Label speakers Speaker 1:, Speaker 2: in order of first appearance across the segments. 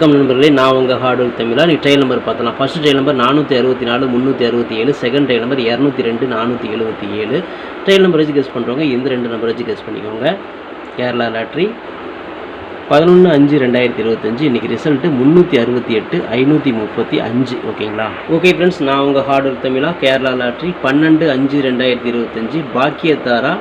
Speaker 1: வணக்கம் நண்பர்களே நான் உங்கள் ஹார்டுவல் ஒர்க் தமிழா நீ ட்ரெயில் நம்பர் பார்த்தலாம் ஃபஸ்ட் ட்ரெயில் நம்பர் நானூற்றி அறுபத்தி நாலு முந்நூற்றி அறுபத்தி ஏழு செகண்ட் ட்ரெயில் நம்பர் இரநூத்தி ரெண்டு நானூற்றி எழுபத்தி ஏழு. ட்ரெயில் நம்பர் வச்சு கெஸ் பண்ணுறவங்க இந்த ரெண்டு நம்பர் வச்சு கெஸ் பண்ணிக்கோங்க. கேரளா லாட்ரி பதினொன்று அஞ்சு ரெண்டாயிரத்தி இருபத்தஞ்சு இன்றைக்கி ரிசல்ட்டு முந்நூற்றி அறுபத்தி எட்டு ஐநூற்றி முப்பத்தி அஞ்சு ஓகேங்களா? ஓகே ஃப்ரெண்ட்ஸ் நான் உங்கள் ஹார்டுவல் தமிழா கேரளா லாட்ரி பன்னெண்டு அஞ்சு ரெண்டாயிரத்தி இருபத்தஞ்சு பாக்கியத்தாரா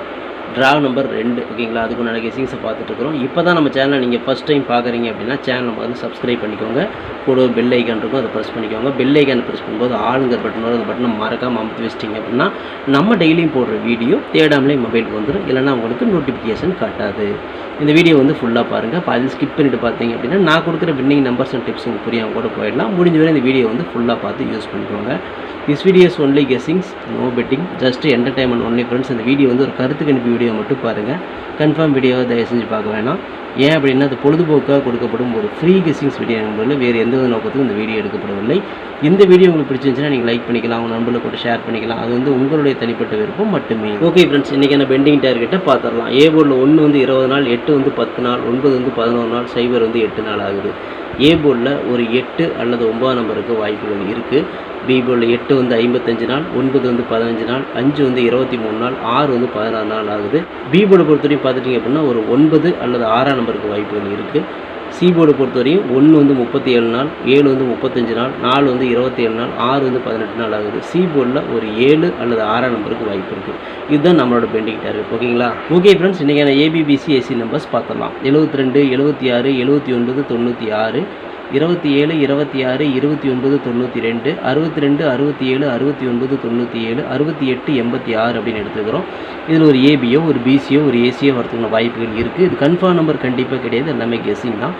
Speaker 1: ட்ரா நம்பர் ரெண்டு ஓகேங்களா அதுக்கு உண்டான கெஸிங்ஸை பார்த்துட்ருக்குறோம் இப்போ தான் நம்ம சேனலை நீங்கள் ஃபஸ்ட் டைம் பார்க்குறீங்க அப்படின்னா சேனலை வந்து சப்ஸ்கிரைப் பண்ணிக்கோங்க. கூட பெல் ஐக்கான் இருக்கும் அதை ப்ரெஸ் பண்ணிக்கோங்க. பெல் ஐக்கான் ப்ரெஸ் பண்ணும்போது ஆளுங்கிற பட்டன் வரும் அந்த பட்டனை மறக்காமல் அமுத்து வச்சிட்டிங்க அப்படின்னா நம்ம டெய்லியும் போடுற வீடியோ தேடாமலே மொபைலுக்கு வந்துடும் இல்லைன்னா உங்களுக்கு நோட்டிஃபிகேஷன் காட்டாது. இந்த வீடியோ வந்து ஃபுல்லாக பாருங்கள் பாதி ஸ்கிப் பண்ணிட்டு பார்த்தீங்க அப்படின்னா நான் கொடுக்குற வின்னிங் நம்பர்ஸ் அண்ட் டிப்ஸ் உங்களுக்கு புரியாமல் கூட போயிடலாம். முடிஞ்ச வரை இந்த வீடியோ வந்து ஃபுல்லாக பார்த்து யூஸ் பண்ணிக்கோங்க. This videos only guessings no betting just entertainment only friends இந்த வீடியோ வந்து ஒரு கருத்து கணிப்பு வீடியோ மட்டும் பாருங்கள் கன்ஃபார்ம் வீடியோவை தயவு செஞ்சு பார்க்க வேணாம். ஏன் அப்படின்னா அது பொழுதுபோக்காக கொடுக்கப்படும் ஒரு ஃப்ரீ கெஸிங்ஸ் வீடியோ என்பதில் வேறு எந்த ஒரு நோக்கத்துக்கும் இந்த வீடியோ எடுக்கப்படவில்லை. இந்த வீடியோ உங்களுக்கு பிடிச்சிருந்துச்சுன்னா நீங்கள் லைக் பண்ணிக்கலாம் உங்கள் நண்பர்களை கூட ஷேர் பண்ணிக்கலாம். அது வந்து உங்களுடைய தனிப்பட்ட விருப்பம் மட்டுமே. ஓகே ஃப்ரெண்ட்ஸ் இன்றைக்கி நான் பெண்டிங் டார்கெட்டை பார்த்துடலாம் ஏ போர்டில் ஒன்று வந்து இருபது நாள் எட்டு வந்து பத்து நாள் ஒன்பது வந்து பதினோரு நாள் சைபர் வந்து எட்டு நாள் ஆகுது. ஏ போர்டில் ஒரு எட்டு அல்லது ஒன்பதாம் நம்பருக்கு வாய்ப்புகள் இருக்குது பி போர்டில் எட்டு வந்து ஐம்பத்தஞ்சு நாள் ஒன்பது வந்து பதினஞ்சு நாள் அஞ்சு வந்து இருபத்தி மூணு நாள் ஆறு வந்து பதினாறு நாள் ஆகுது. பி போர்டை பொறுத்தவரையும் பார்த்துட்டிங்க அப்படின்னா ஒரு ஒன்பது அல்லது ஆறாம் நம்பருக்கு வாய்ப்புகள் இருக்குது சி பொறுத்தவரையும் ஒன்று வந்து முப்பத்தி ஏழு நாள் ஏழு வந்து முப்பத்தஞ்சு நாள் நாலு வந்து இருபத்தி ஏழு நாள் ஆறு வந்து பதினெட்டு நாள் ஆகுது. சி போர்டில் ஒரு ஏழு அல்லது ஆறாம் நம்பருக்கு வாய்ப்பு இருக்குது இதுதான் நம்மளோட பெண்டிங் டார்கெட். ஓகேங்களா? ஓகே ஃப்ரெண்ட்ஸ் இன்றைக்கான ஏபிபிசி ஏசி நம்பர்ஸ் பார்த்துடலாம். எழுபத்தி ரெண்டு எழுபத்தி ஆறு எழுபத்தி ஒன்பது தொண்ணூற்றி ஆறு இருபத்தி ஏழு இருபத்தி ஆறு இருபத்தி ஒன்பது தொண்ணூற்றி ரெண்டு அறுபத்தி ரெண்டு அறுபத்தி ஏழு அறுபத்தி ஒன்பது தொண்ணூற்றி ஏழு அறுபத்தி எட்டு எண்பத்தி ஆறு அப்படின்னு எடுத்துக்கிறோம். இதில் ஒரு ஏபியோ ஒரு பிசியோ ஒரு ஏசியோ வரதுக்கான வாய்ப்புகள் இருக்குது இது கன்ஃபார்ம் நம்பர் கண்டிப்பாக கிடையாது. எல்லாமே கெஸ்ஸிங் தான்.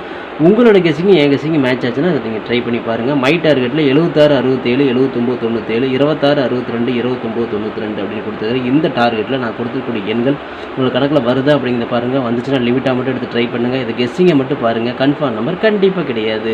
Speaker 1: உங்களோட கெஸிங்கு என் கெஸ்ஸிங் மேட்ச் ஆச்சுன்னா அதை நீங்கள் ட்ரை பண்ணி பாருங்கள் மை டார்கெட்டில் எழுபத்தாறு அறுபத்தேழு எழுபத்தொம்போது தொண்ணூற்றேழு இருபத்தாறு அறுபத்தி ரெண்டு இருபத்தொம்போது தொண்ணூற்றி ரெண்டு அப்படின்னு கொடுத்துருக்கேன் இந்த டார்கெட்டில் நான் கொடுத்துருக்கூடிய எண்கள் உங்களுக்கு கணக்கில் வருதா அப்படிங்கிறத பாருங்கள் வந்துச்சுன்னா லிமிட்டாக மட்டும் எடுத்து ட்ரை பண்ணுங்கள் இதை கெஸ்ஸிங்கை மட்டும் பாருங்கள் கன்ஃபார்ம் நம்பர் கண்டிப்பாக கிடையாது.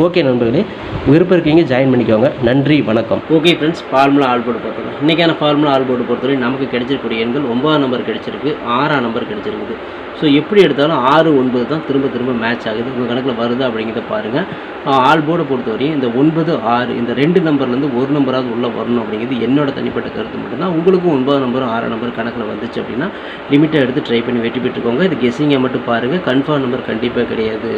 Speaker 1: ஓகே நண்பர்களே விருப்பம் இருக்கீங்க ஜாயின் பண்ணிக்கோங்க. நன்றி வணக்கம். Okay friends formula all board பொறுத்தவரை இன்றைக்கான ஃபார்முலா ஆல் போர்டு பொறுத்தவரை நமக்கு கிடைச்சிருக்கக்கூடிய எண்கள் ஒன்பதாம் நம்பர் கிடைச்சிருக்கு ஆறாம் நம்பர் கிடைச்சிருக்குது. ஸோ எப்படி எடுத்தாலும் ஆறு ஒன்பது தான் திரும்ப திரும்ப மேட்ச் ஆகுது. உங்கள் கணக்கில் வருதா அப்படிங்கிறத பாருங்கள் ஆல் போர்டை பொறுத்தவரையும் இந்த ஒன்பது ஆறு இந்த ரெண்டு நம்பர்லேருந்து ஒரு நம்பராவது உள்ளே வரணும் அப்படிங்கிறது என்னோட தனிப்பட்ட கருத்து மட்டும்தான். உங்களுக்கும் ஒன்பது நம்பரும் ஆறாம் நம்பர் கணக்கில் வந்துச்சு அப்படின்னா லிமிட்டை எடுத்து ட்ரை பண்ணி வெற்றி பெற்றுக்கோங்க. இது கெஸ்ஸிங்கை மட்டும் பாருங்கள் கன்ஃபார்ம் நம்பர் கண்டிப்பாக கிடையாது.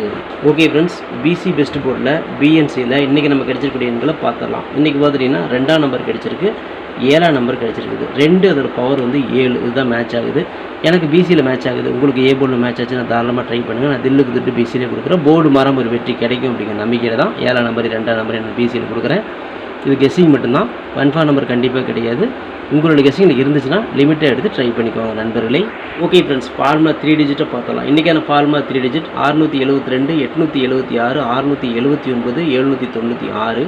Speaker 1: ஓகே ஃப்ரெண்ட்ஸ் பிசி பெஸ்ட் போர்டில் பிஎன்சியில் இன்றைக்கி நம்ம கிடைச்சிருக்கக்கூடிய எண்களை பார்த்துடலாம். இன்றைக்கி பார்த்துட்டிங்கன்னா ரெண்டாம் நம்பர் கிடைச்சிருக்கு. ஏழாம் நம்பர் கிடச்சிருக்குது. ரெண்டு அதோட பவர் வந்து ஏழு. இதுதான் மேட்ச் ஆகுது. எனக்கு பிசியில் மேட்ச் ஆகுது. உங்களுக்கு ஏ போர்டில் மேட்ச் ஆச்சு நான் தாராளமாக ட்ரை பண்ணுங்கள் நான் தில்லுக்கு திட்டு பிசியில் கொடுக்குறேன். போர்டு மரம் ஒரு வெற்றி கிடைக்கும் அப்படிங்கிற நம்பிக்கையில் தான் ஏழாம் நம்பர் ரெண்டாம் நம்பர் நான் பிசியில் கொடுக்குறேன். இது கெஸ்ஸிங் மட்டும்தான். கன்ஃபார்ம் நம்பர் கண்டிப்பாக கிடையாது. உங்களோட கெஸ்ஸிங் இருந்துச்சுன்னா லிமிட்டை எடுத்து ட்ரை பண்ணிக்கோங்க நண்பர்களே. ஓகே ஃப்ரெண்ட்ஸ் ஃபார்மா த்ரீ டிஜிட்டை பார்த்தலாம் இன்றைக்கான ஃபார்மா த்ரீ டிஜிட் அறுநூற்றி எழுபத்தி ரெண்டு எட்நூற்றி எழுபத்தி ஆறு அறுநூற்றி எழுபத்தி ஒன்பது எழுநூற்றி தொண்ணூற்றி ஆறு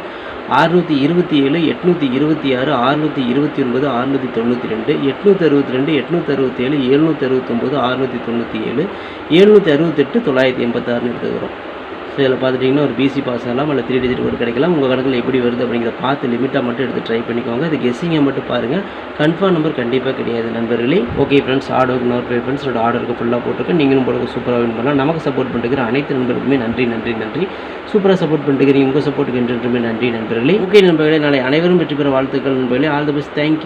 Speaker 1: அறுநூற்றி இருபத்தி ஏழு எட்நூற்றி இருபத்தி ஆறு அறுநூற்றி இருபத்தி ஒன்பது அறுநூற்றி தொண்ணூற்றி ரெண்டு எட்நூற்றி அறுபத்தி ரெண்டு எட்நூற்றி அறுபத்தி ஏழு எழுநூற்றி அறுபத்தொம்போது அறுநூற்றி தொண்ணூற்றி ஏழு எழுநூற்றி அறுபத்தெட்டு தொள்ளாயிரத்தி எண்பத்தாறுன்னு எடுத்துக்கிறோம். ஸோ இதில் பார்த்துட்டிங்கன்னா ஒரு பிசி பாஸ் ஆகலாம் இல்லை த்ரீ டிஜிட் ஒரு கிடைக்கலாம். உங்கள் கணக்கில் எப்படி வருது அப்படிங்கிறத பார்த்து லிமிட்டாக மட்டும் எடுத்து ட்ரை பண்ணிக்கோங்க. அது கெஸ்ஸிங்கை மட்டும் பாருங்கள் கன்ஃபார்ம் நம்பர் கண்டிப்பாக கிடையாது நண்பர்களே. ஓகே ஃப்ரெண்ட்ஸ் ஆர்டருக்கு நோட் பே ஃப்ரெண்ட்ஸ் ஆர்டருக்கு ஃபுல்லாக போட்டிருக்கேன் நீங்களும் போடுங்க சூப்பராக வின் பண்ணலாம். நமக்கு சப்போர்ட் பண்ணிருக்கிற அனைத்து நண்பர்களுக்குமே நன்றி நன்றி நன்றி. சூப்பராக சப்போர்ட் பண்ணுறீங்க உங்கள் சப்போர்ட்டுக்கு என்றென்றுமே நன்றி நண்பர்களே. ஓகே நண்பர்களே நாளை அனைவரும் வெற்றி பெற வாழ்த்துக்கள் நண்பர்களே. All the best thank you